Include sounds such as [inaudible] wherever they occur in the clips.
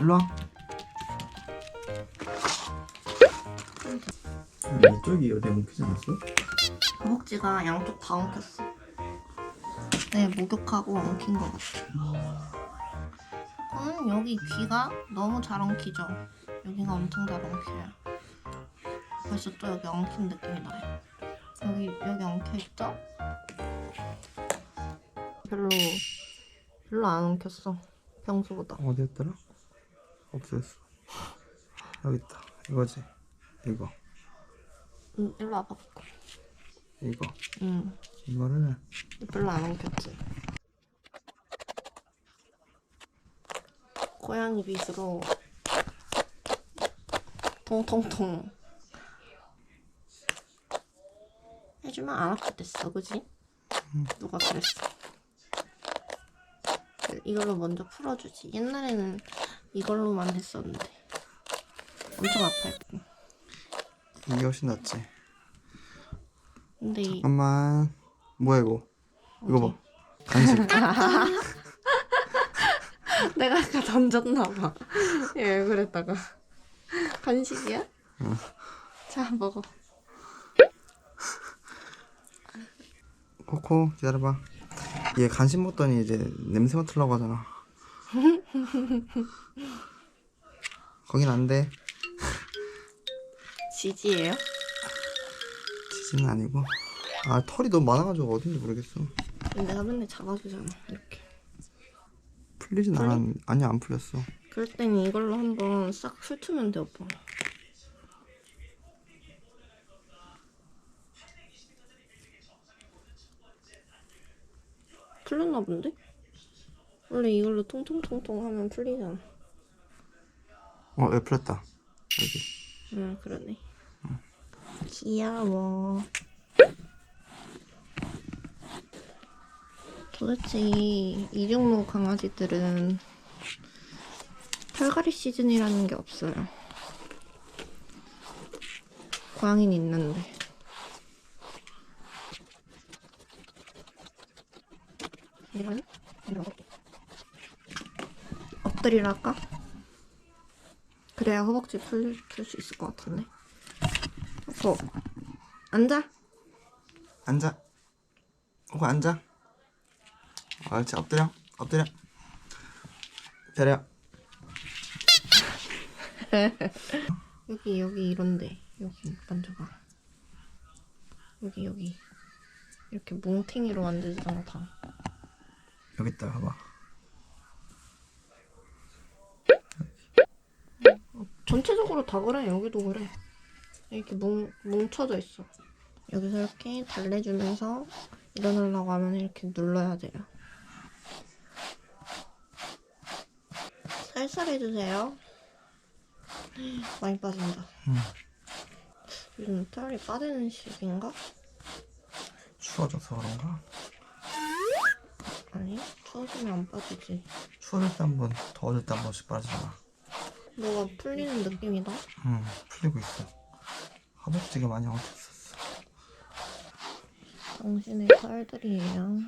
일로 와. 음, 이쪽이 어디 엉키지 않았어? 허벅지가 양쪽 다 엉켰어. 네, 목욕하고 엉킨 것 같아. 저는 여기 귀가 너무 잘 엉키죠. 여기가 엄청 잘 엉켜요. 벌써 또 여기 엉킨 느낌이 나요. 여기 여기 엉켜 있죠? 별로 별로 안 엉켰어. 평소보다. 어디였더라? 없어졌어. 여기 있다. 이거지. 이거. 응, 일로 와봐. 이거. 응, 이거를 별로 안 엉켰지. 고양이 빗으로 통통통 해주면 안 아팠댔어, 그지? 누가 그랬어? 이걸로 먼저 풀어주지. 옛날에는 이걸로만 했었는데 엄청 아파했고. 이게 훨씬 낫지. 근데 이 잠깐만. 뭐야 이거? 이거? 봐. 간식. [laughs] 내가 아까 던졌나 봐. 예, 그랬다가 간식이야? 자 먹어. 코코 기다려봐. 얘 간식 먹더니 이제 냄새 맡으려고 하잖아. [laughs] 거긴 안 돼. 지지예요? 치즈는 아니고. 아 털이 너무 많아가지고 어딘지 모르겠어. 내가 맨날 잡아주잖아. 이렇게. 풀리진 풀리? 않았. 아니 안 풀렸어. 그럴 때는 이걸로 한번 싹 훑으면 돼 오빠. 풀렸나 본데? 원래 이걸로 통통통통 하면 풀리잖아. 어, 왜 풀렸다. 여기. 응, 그러네. 귀여워. 도대체 이 이중로 강아지들은 털갈이 시즌이라는 게 없어요. 고양이는 있는데. 이런? 이런 거. 엎드리랄까? 그래야 허벅지 풀수 있을 것 같은데. 어, 앉아. 앉아. 코코 앉아. 옳지 엎드려. 엎드려. 기다려. [laughs] 여기 여기 이런데 여기 만져봐. 여기 여기 이렇게 뭉탱이로 만들잖아 다. 여기 있다 봐봐. 전체적으로 다 그래 여기도 그래. 이렇게 뭉 뭉쳐져 있어. 여기서 이렇게 달래주면서 일어나려고 하면 이렇게 눌러야 돼요. 살살 해주세요. 많이 빠진다. 요즘 털이 빠지는 시기인가? 추워져서 그런가? 아니 추워지면 안 빠지지. 추워질 때 한 번, 더워질 때 한 번씩 빠지잖아. 뭐가 풀리는 느낌이다. 응, 풀리고 있어. 허벅지가 많이 엉켰었어. 당신의 털들이에요.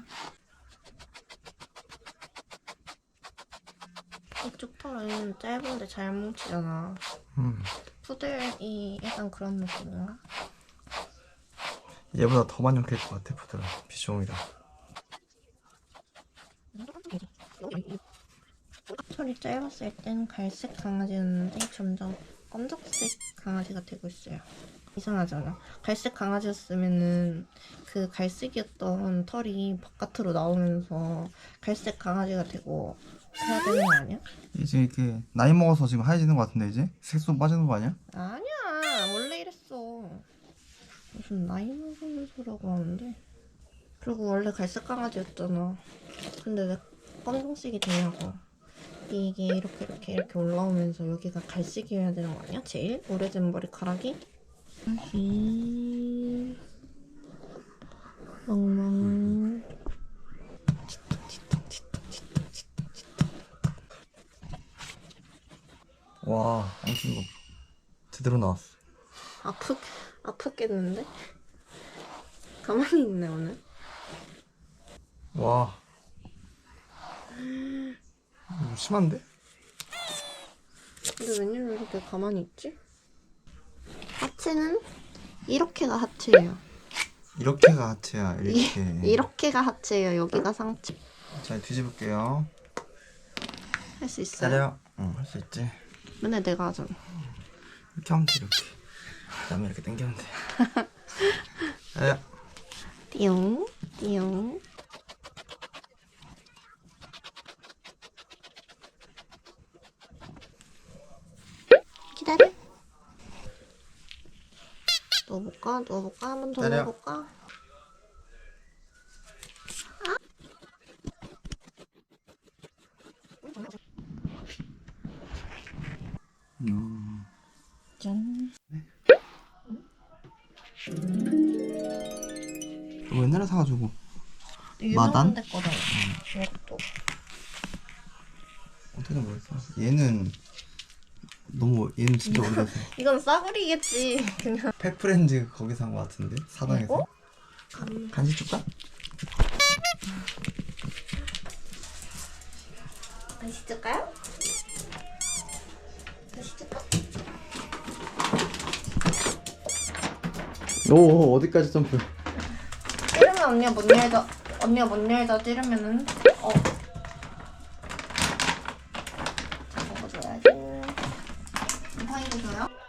이쪽 털은 짧은데 잘 뭉치잖아. 응. 푸들이 약간 그런 느낌인가? 얘보다 더 많이 엉킬 것 같아, 푸들은. 비숑이라. 털이 짧았을 땐 갈색 강아지였는데 점점 검정색 강아지가 되고 있어요. 이상하잖아. 갈색 강아지였으면은 그 갈색이었던 털이 바깥으로 나오면서 갈색 강아지가 되고 해야 되는 거 아니야? 이제 이렇게 나이 먹어서 지금 하얘지는 것 같은데, 이제? 색소 빠지는 거 아니야? 아니야 원래 이랬어 무슨 나이 먹은 소라고 하는데 그리고 원래 갈색 강아지였잖아 근데 왜 검정색이 되냐고 이게 이렇게 이렇게 이렇게 올라오면서 여기가 갈색이어야 되는 거 아니야 제일 오래된 머리카락이 다시 멍멍 와, 엉킨 거. 제대로 나왔어. 아프 아프겠는데 가만히 있네 오늘 와. 이거 심한데? 근데 웬일로 이렇게 가만히 있지? 하체는 이렇게가 하체예요. 이렇게가 하체야 이렇게 [laughs] 이렇게가 하체예요. 여기가 상체. 자 뒤집을게요 할 수 있어요? 기다려 응할 수 있지 맨날 내가 하잖아. 이렇게 하면 돼 이렇게 그 다음에 이렇게 당기면 돼 [laughs] 기다려 띠용, 띠용. 기다려. 넣어볼까? 넣어볼까? 한 번 더. 넣어볼까? 음. 짠. 이거 옛날에 사가지고 유명한 마단? 데 거잖아. 이것도. 어떻게 모르겠어 얘는 너무 얘는 진짜 오래돼서 [laughs] 이건 싸구리겠지. 그냥. 펫프렌즈 거기 산거 같은데 사당에서 이거? 감. 간식 줄까? 다시 줄까요? 다시 줄까? 오 어디까지 점프 찌르면 언니가 못 열다 언니가 못 열다 찌르면은 어 먹어줘야지 파이도 줘요?